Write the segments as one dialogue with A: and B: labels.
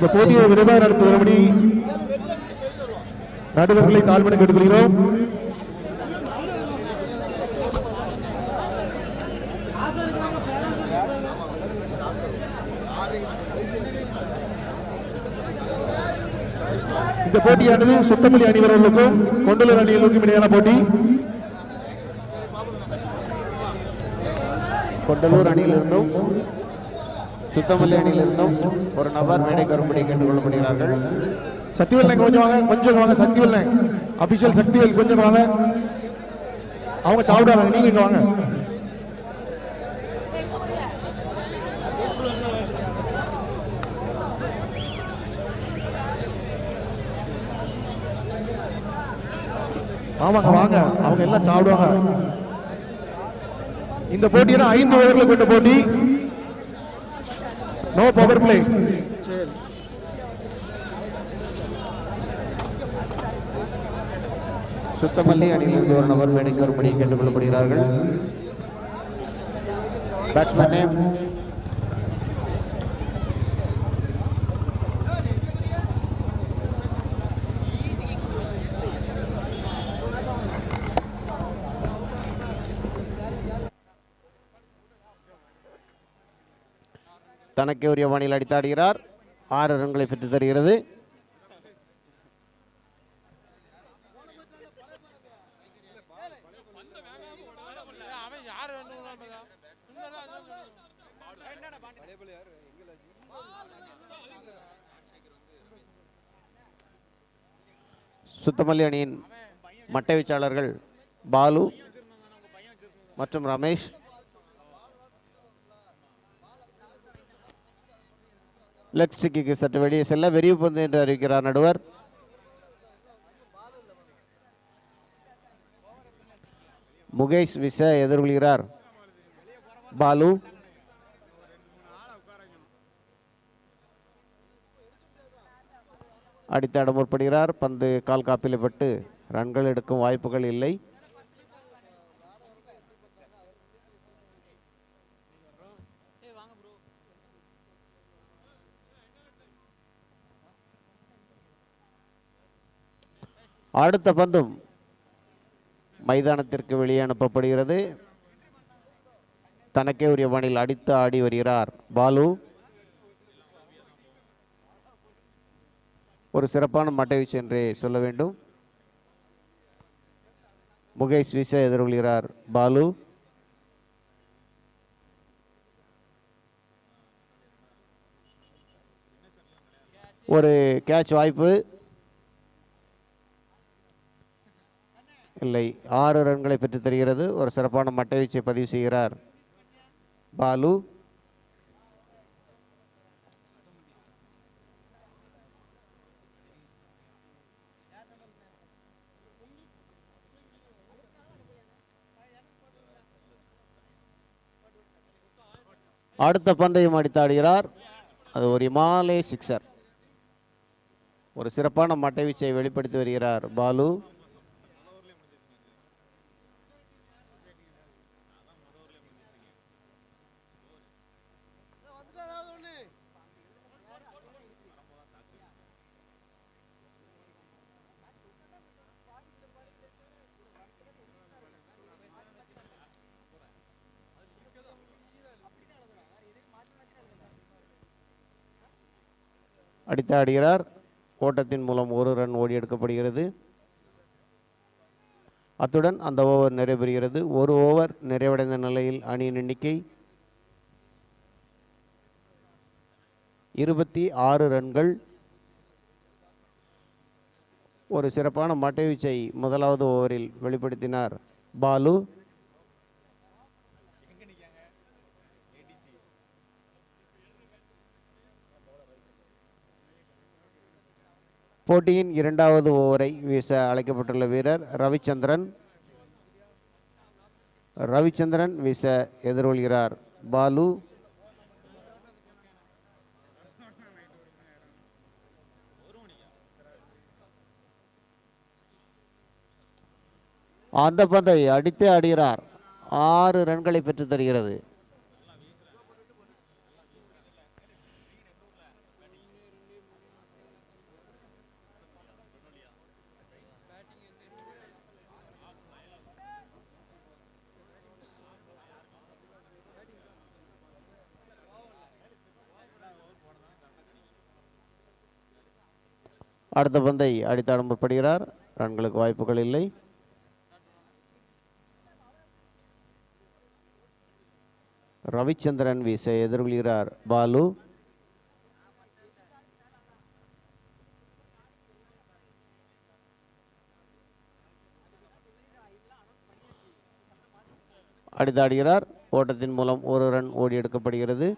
A: இந்த போட்டியை விரைவாக நடத்தி வரும்படி நடுவர்களை தாழ்மணி கேட்டுக்கொள்கிறோம். இந்த போட்டியானது சுத்தமல்லி அணிவர்களுக்கும் கொண்டலூர் அணிகளுக்கும் இடையான போட்டி.
B: கொண்டலூர் அணியிலிருந்தும் சுத்தமல்லி அணியிலிருந்தும் ஒரு நபர் மேடைக்கு வரும்படி கேட்டுக்கொள்ளப்படுகிறார்கள்.
A: சக்திவேல் கொஞ்சம் வாங்க கொஞ்சம் வாங்க சக்திவேல் அபிஷியல் சக்திவேல் கொஞ்சம் வாங்க அவங்க சாப்பிடுவாங்க நீங்க இங்க வாங்க. ஆமாங்க வாங்க. அவங்க எல்லாம் சாப்பிடுவாங்க. இந்த போட்டினா ஐந்து ஓவர்ல கொண்ட போட்டி. நோ பவர் பிளே
B: சுத்தமல்லி அணியிலிருந்து ஒரு நபர் வேடிக்கை ஒரு படி கேட்டுக் கொள்ளப்படுகிறார்கள் பேட்ஸ்மேன் நேம் தனக்கே உரிய பாணியில் அடித்தாடுகிறார் ஆறு ரன்களை பெற்று தருகிறது. சுத்தமல்லி அணியின் மட்டை வீச்சாளர்கள் பாலு மற்றும் ரமேஷ். லெக் ஸ்டிக்கு சற்று வெளியே செல்ல. வெறிவு பந்து என்று அறிவிக்கிறார் நடுவர். முகேஷ் விச எதிர்கொள்கிறார். பாலு. அடித்தாட முற்படுகிறார். பந்து கால் காப்பில் பட்டு ரன்கள் எடுக்கும் வாய்ப்புகள் இல்லை. அடுத்த பந்தும் மைதானத்திற்கு வெளியே அனுப்பப்படுகிறது. தனக்கே உரிய பாணியில் அடித்து ஆடி வருகிறார் பாலு. ஒரு சிறப்பான மட்டை வீச்சு என்றே சொல்ல வேண்டும். முகேஷ் வீச எதிர்கொள்கிறார் பாலு. ஒரு கேட்ச் வாய்ப்பு. இல்லை. ஆறு ரன்களை பெற்றுத் தருகிறது. ஒரு சிறப்பான மட்டை வீச்சை பதிவு செய்கிறார் பாலு. அடுத்த பந்தயம் அடித்தாடுகிறார் அது ஒரு இமாலய சிக்ஸர். ஒரு சிறப்பான மட்டை வீச்சை வெளிப்படுத்தி வருகிறார் பாலு. அடித்தாடுகிறார் ஓட்டத்தின் மூலம் ஒரு ரன் ஓடி எடுக்கப்படுகிறது. அத்துடன் அந்த ஓவர் நிறைவேறுகிறது ஒரு ஓவர் நிறைவடைந்த நிலையில் அணியின் எண்ணிக்கை இருபத்தி ஆறு ரன்கள். ஒரு சிறப்பான மட்டை வீச்சை முதலாவது ஓவரில் வெளிப்படுத்தினார் பாலு. போட்டியின் இரண்டாவது ஓவரை வீச அழைக்கப்பட்டுள்ள வீரர் ரவிச்சந்திரன். ரவிச்சந்திரன் வீச எதிர்கொள்கிறார் பாலு. அந்த பந்தை அடித்தே ஆடுகிறார். ஆறு ரன்களை பெற்று தருகிறது. அடுத்த பந்தை அடித்தடம்படுகிறார் ரன்களுக்கு வாய்ப்புகள் இல்லை. ரவிச்சந்திரன் வீச எதிர்கொள்கிறார். பாலு. அடித்தாடுகிறார் ஓட்டத்தின் மூலம் ஒரு ரன் ஓடி எடுக்கப்படுகிறது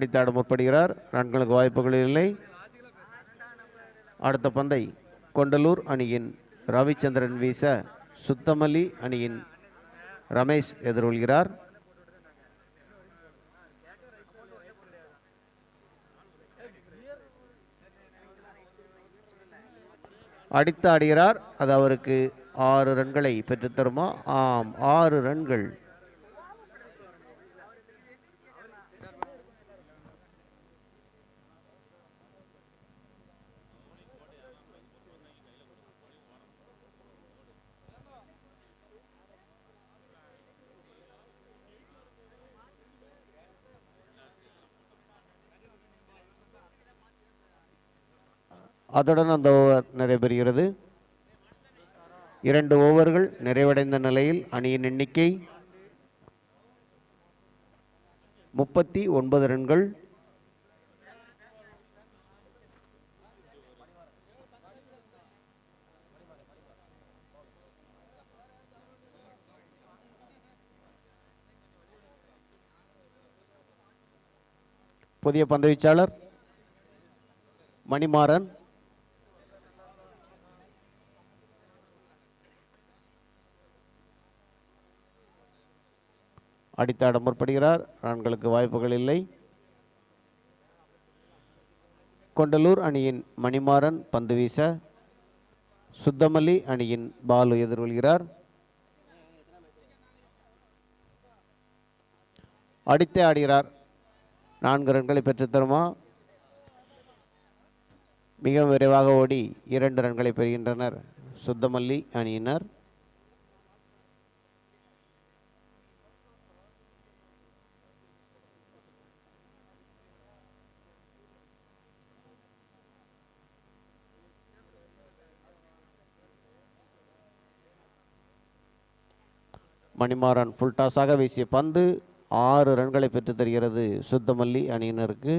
B: அடித்தாட முற்படுகிறார் ரன்களுக்கு வாய்ப்புகள் இல்லை. அடுத்த பந்தை கொண்டலூர் அணியின் ரவிச்சந்திரன் வீச சுத்தமல்லி அணியின் ரமேஷ் எதிர்கொள்கிறார். அடித்து ஆடுகிறார். அது அவருக்கு ஆறு ரன்களை பெற்றுத்தருமா? ஆம் ஆறு ரன்கள் அதுடன் அந்த ஓவர் நடைபெறுகிறது இரண்டு ஓவர்கள் நிறைவடைந்த நிலையில் அணியின் எண்ணிக்கை முப்பத்தி ஒன்பது ரன்கள். புதிய பந்துவீச்சாளர் மணிமாறன். அடித்தாட முற்படுகிறார். ரன்களுக்கு வாய்ப்புகள் இல்லை. கொண்டலூர் அணியின் மணிமாறன் பந்து வீச சுத்தமல்லி அணியின் பாலு எதிர்கொள்கிறார். அடித்தே ஆடுகிறார். நான்கு ரன்களை பெற்றுத்தருமா மிக விரைவாக ஓடி இரண்டு ரன்களை பெறுகின்றனர் சுத்தமல்லி அணியினர். மணிமாறன் ஃபுல்டாஸாக வீசிய பந்து ஆறு ரன்களை பெற்று தருகிறது. சுத்தமல்லி அணியினருக்கு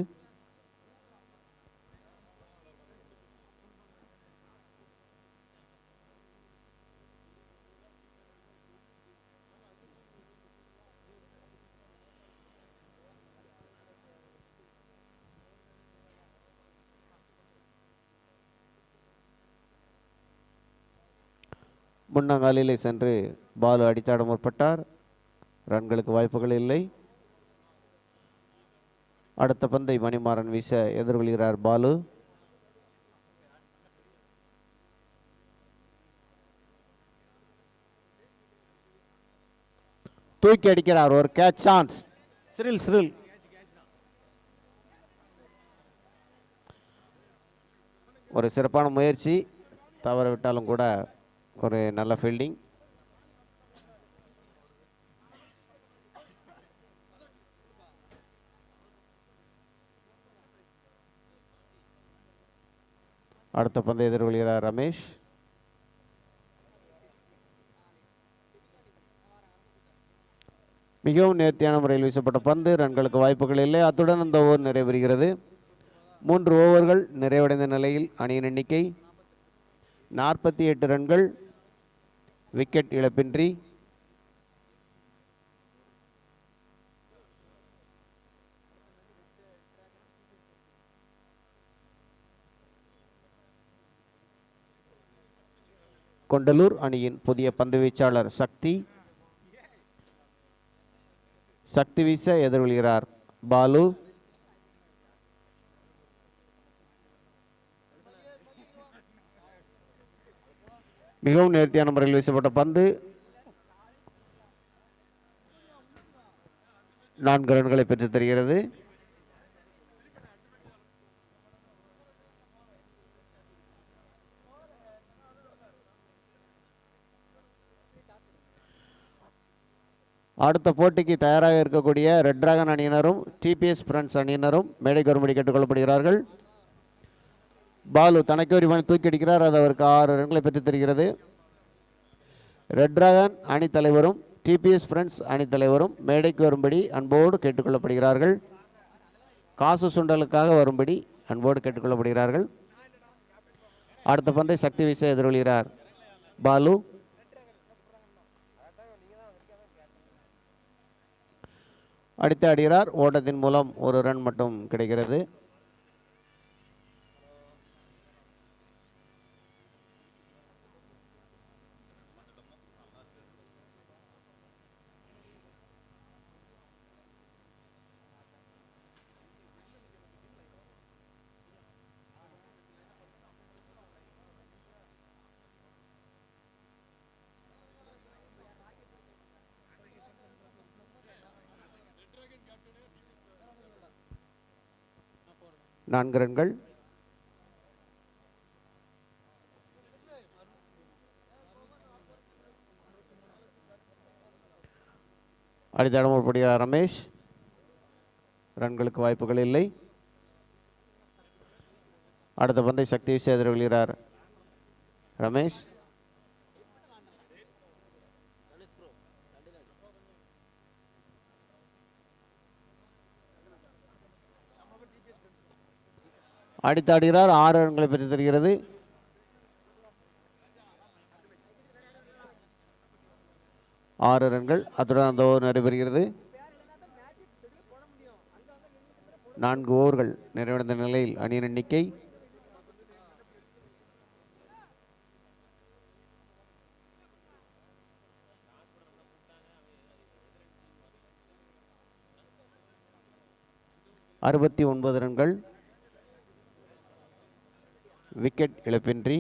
B: முன்னங்காலிலே சென்று பாலு அடித்தாட முற்பட்டார். ரன்களுக்கு வாய்ப்புகள் இல்லை. அடுத்த பந்தை மணிமாறன் வீச எதிர்கொள்கிறார் பாலு. தூக்கி அடிக்கிறார் ஒரு கேட்ச் சான்ஸ் சிறில் சிறில். ஒரு சிறப்பான முயற்சி. தவற விட்டாலும் கூட ஒரு நல்ல ஃபீல்டிங் அடுத்த பந்தை எதிர்கொள்கிறார் ரமேஷ். மிகவும் நேர்த்தியான முறையில் வீசப்பட்ட பந்து ரன்களுக்கு வாய்ப்புகள் இல்லை. அத்துடன் அந்த ஓவர் நிறைவேறுகிறது. மூன்று ஓவர்கள் நிறைவடைந்த நிலையில் அணியின் எண்ணிக்கை நாற்பத்தி எட்டு ரன்கள் விக்கெட் இழப்பின்றி கொண்டலூர் அணியின் புதிய பந்து வீச்சாளர் சக்தி. சக்தி வீச எதிர்கொள்கிறார் பாலு. மிகவும் நேர்த்தியான முறையில் வீசப்பட்ட பந்து. நான்கு ரன்களை பெற்று தருகிறது. அடுத்த போட்டிக்கு தயாராக இருக்கக்கூடிய ரெட் டிராகன் அணியினரும் டிபிஎஸ் ஃப்ரெண்ட்ஸ் அணியினரும் மேடை கருமடி கேட்டுக்கொள்ளப்படுகிறார்கள் பாலு தனக்கு ஒரு மணி தூக்கி அடிக்கிறார். அது அவருக்கு ஆறு ரன்களை பெற்று தருகிறது. ரெட் டிராகன் அணித்தலைவரும் டிபிஎஸ் ஃப்ரெண்ட்ஸ் அணித்தலைவரும் மேடைக்கு வரும்படி அன்போடு கேட்டுக்கொள்ளப்படுகிறார்கள். காசு சுண்டலுக்காக வரும்படி அன்போடு கேட்டுக்கொள்ளப்படுகிறார்கள். அடுத்த பந்தை சக்தி வீச எதிரொலிகிறார் பாலு. அடித்து அடிகிறார் ஓட்டத்தின் மூலம் ஒரு ரன் மட்டும் கிடைக்கிறது. நான்கு ரன்கள் அடித்தடம் உட்படுகிறார் ரமேஷ். ரன்களுக்கு வாய்ப்புகள் இல்லை. அடுத்த பந்தை சக்தி வீசி எதிர்கொள்கிறார் ரமேஷ். அடித்தாடுகிறார் ஆறு ரன்களை பெற்று தருகிறது. ஆறு ரன்கள் அத்துடன் அந்த ஓவர் நடைபெறுகிறது. நான்கு ஓவர்கள் நிறைவடைந்த நிலையில் அணியின் எண்ணிக்கை அறுபத்தி ஒன்பது ரன்கள். விக்கெட் இழப்பின்றி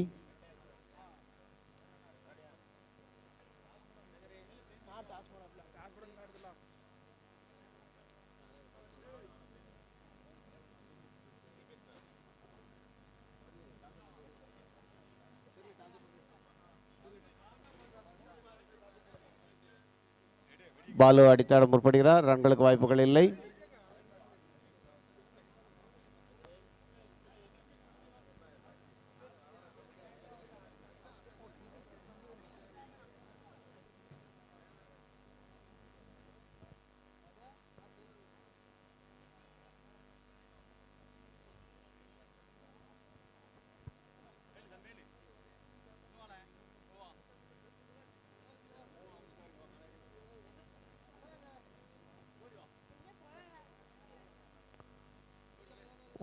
B: பாலு அடித்தாட முற்படுகிறார். ரன்களுக்கு வாய்ப்புகள் இல்லை.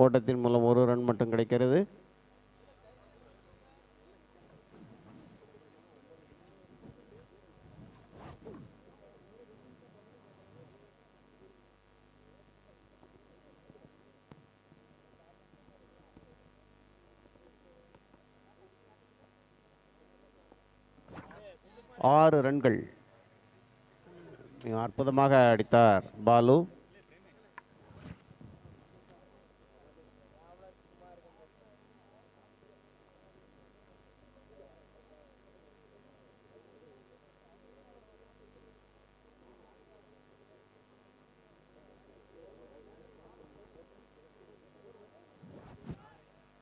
B: ஓட்டத்தின் மூலம் ஒரு ரன் மட்டும் கிடைக்கிறது. ஆறு ரன்கள். அற்புதமாக அடித்தார் பாலு.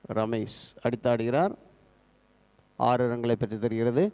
B: ரமேஷ் அடித்தாடுகிறார் ஆறு ரன்களை பெற்று தருகிறது.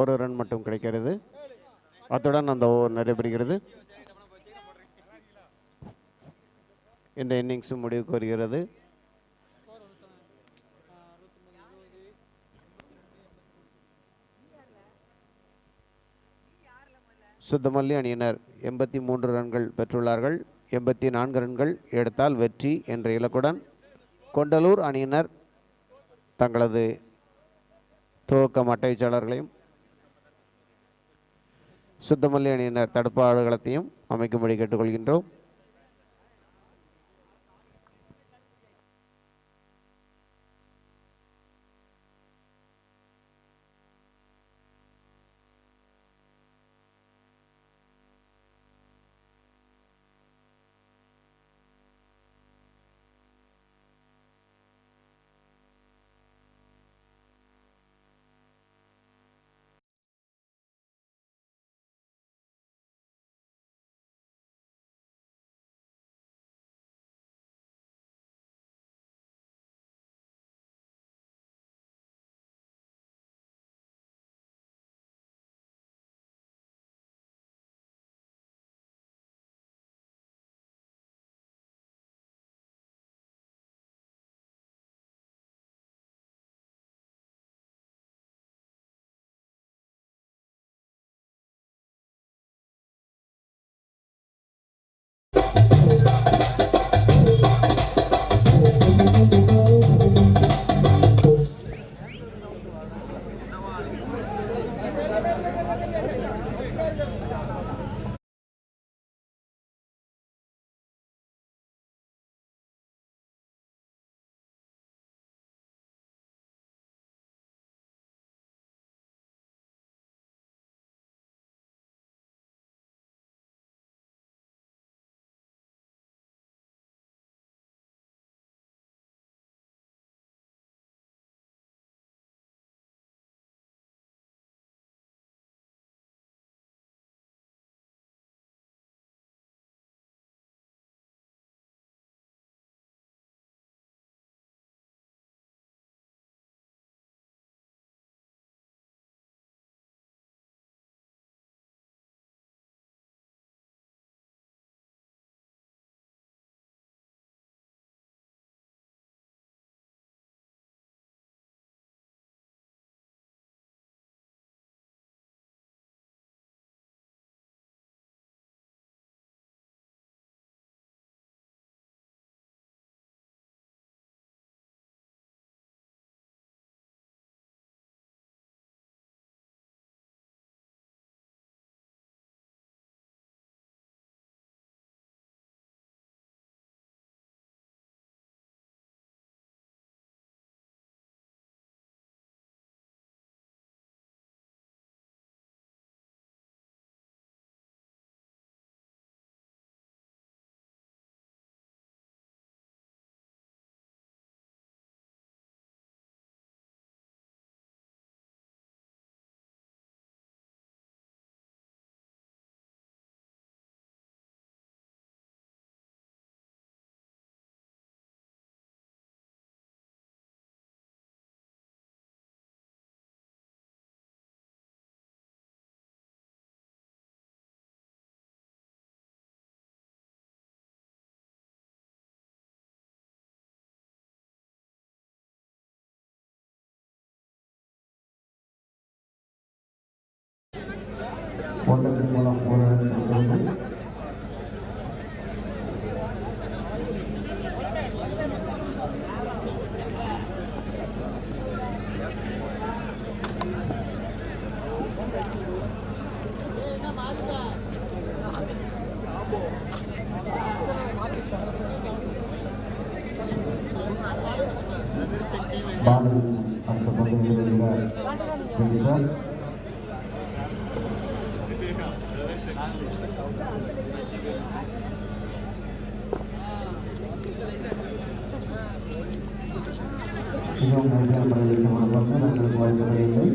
B: ஒரு ரன் மட்டும் கிடைக்கிறது. அத்துடன் அந்த ஓவர் நடைபெறுகிறது. இந்த இன்னிங்ஸும் முடிவுக்கு வருகிறது.
C: சுத்தமல்லி அணியினர் எண்பத்தி மூன்று ரன்கள் பெற்றுள்ளார்கள். எண்பத்தி நான்கு ரன்கள் எடுத்தால் வெற்றி என்ற இலக்குடன் கொண்டலூர் அணியினர் தங்களது துவக்க மட்டைச்சாளர்களையும் சுத்தமல்லி அணியினர் தடுப்பு ஆடுகளத்தையும் அமைக்கும்படி கேட்டுக்கொள்கின்றோம்.
B: 我我我我我我我我我我我 மிகவும் நன்றியான பிரதேசமாக வந்து நாங்கள் வாழ்ந்து வருகிறோம்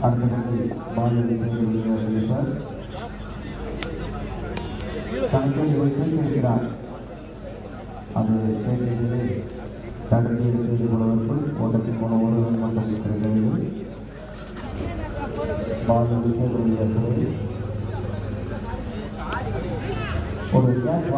B: அடுத்தது பாலியல் இருக்கிறார். ஒரு கேஸ்